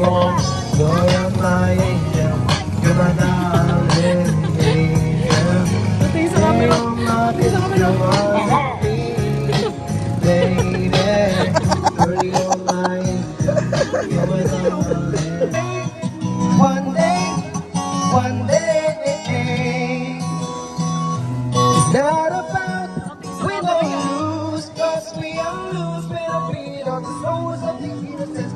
be. You're my angel, you're my darling angel. One day. It's not about win or lose, cause we are lose, I beat souls of the innocents.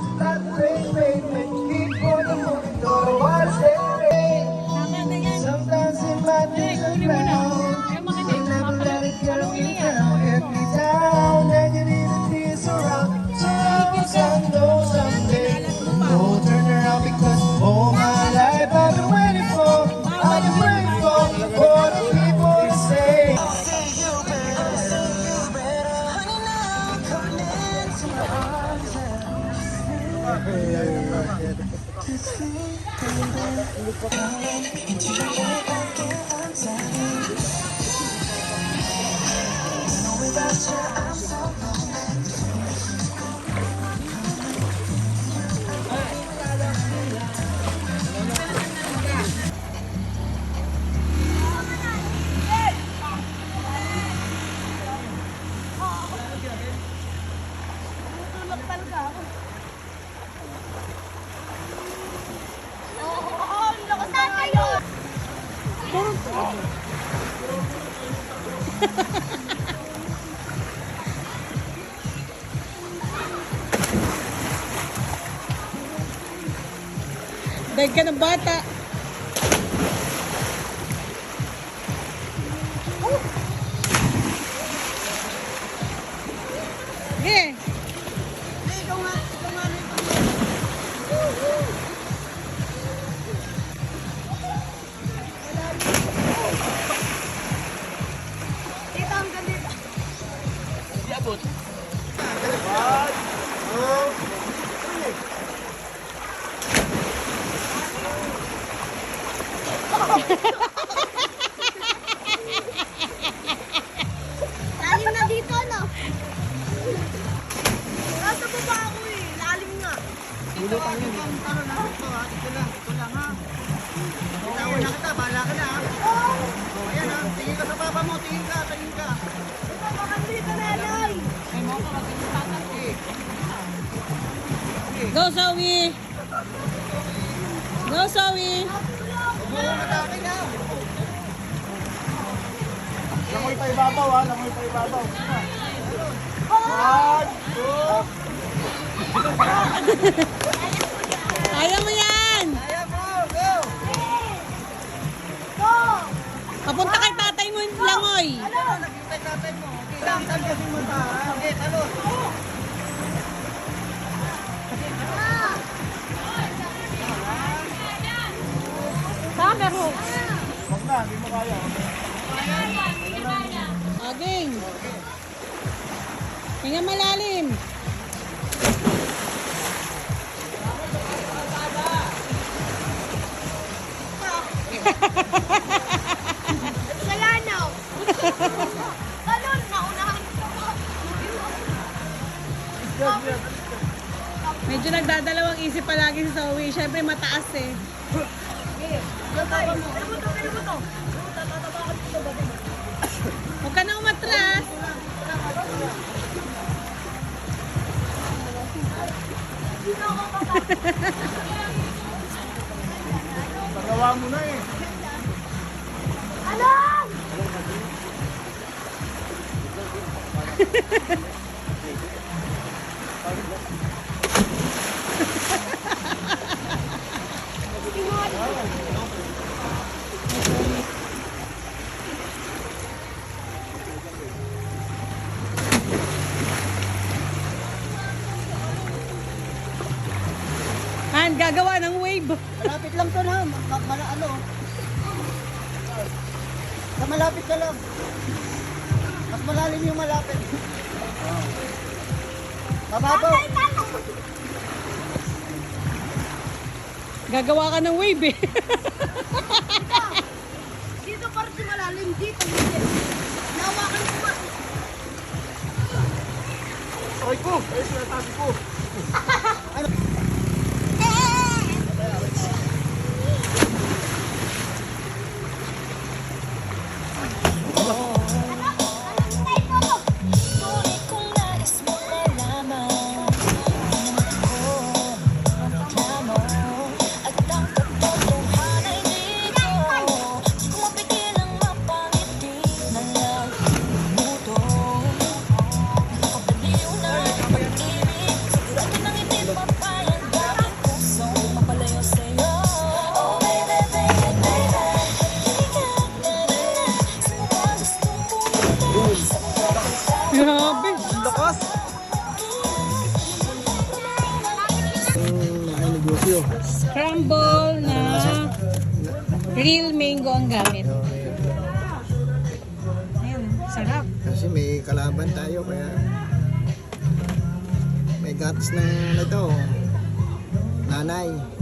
I'm so numb. Dahil ka ng bata. Lalim na dito, no? Nasa baba ako eh. Lalim nga. Dito, dito ang taro na ito ha. Dito lang, dito lang ha. Bitawan na kita, bahala ka na ha. Oh, ayan ha. Tingin ka sa papa mo, tingin ka, tingin ka. Ito, baka dito nanay. Ay, mo ka, magkakitatak eh. Go, Zoe! Go, Zoe! Matake na. Langoy pa ibabaw ha, langoy pa ibabaw. One, two, Kaya mo yan! Ayan mo, go. Go. Papunta kay tatay mo yung langoy. Ano? Nakita natin mo. Okay, lang, kasi mo ba? Okay, talon. Hindi mo kaya. Aging. Hinga malalim. Salanaw. Talon, naunahan ko. Medyo nagdadalawang isip palagi si Zoe. Siyempre mataas eh. Huwag ka na umatras. Pagawa mo na eh. Alam! Han, gagawa ng wave. Malapit lang to na. Ma mala ano. Sa malapit ka lang. Mas malalim yung malapit. Mababaw. Gagawa ka ng wave eh. Dito para si malalim. Dito. Dito. Nawakan ko ba? Ay ko, ay sinatabi ko. Grabe. Lakas! Mga negosyo. Scramble na real mango ang gamit. Ayun, sarap. Kasi may kalaban tayo kaya may gatas na ano to. Nanay.